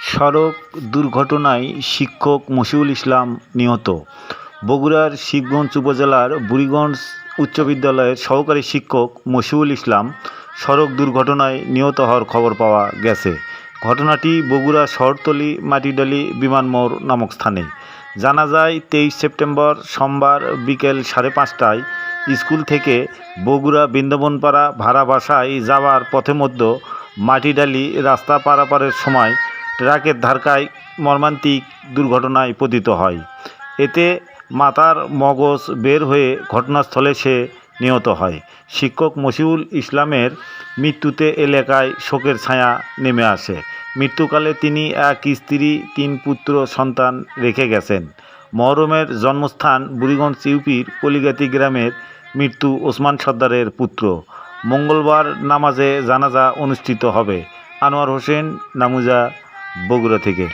সড়ক দুর্ঘটনায় শিক্ষক মশিউল ইসলাম নিহত। বগুড়ার শিবগঞ্জ উপজেলার বুড়িগঞ্জ উচ্চ বিদ্যালয়ের সহকারী শিক্ষক মশিউল ইসলাম সড়ক দুর্ঘটনায় নিহত হওয়ার খবর পাওয়া গেছে। ঘটনাটি বগুড়া শহরতলি মাটিডালি বিমানমোড় নামক স্থানে। জানা যায়, তেইশ সেপ্টেম্বর সোমবার বিকেল সাড়ে পাঁচটায় স্কুল থেকে বগুড়া বৃন্দাবনপাড়া ভাড়া বাসায় যাওয়ার পথে মধ্যে মাটিডালি রাস্তা পারাপারের সময় ট্রাকের ধারকায় মর্মান্তিক দুর্ঘটনায় পতিত হয়। এতে মাতার মগজ বের হয়ে ঘটনাস্থলে সে নিহত হয়। শিক্ষক মশিউল ইসলামের মৃত্যুতে এলাকায় শোকের ছায়া নেমে আসে। মৃত্যুকালে তিনি এক স্ত্রী, তিন পুত্র, সন্তান রেখে গেছেন। মহরমের জন্মস্থান বুড়িগঞ্জ ইউপির পলিগাতি গ্রামের মৃত্যু ওসমান সর্দারের পুত্র। মঙ্গলবার নামাজে জানাজা অনুষ্ঠিত হবে। আনোয়ার হোসেন, নামুজা বগুড়া থেকে।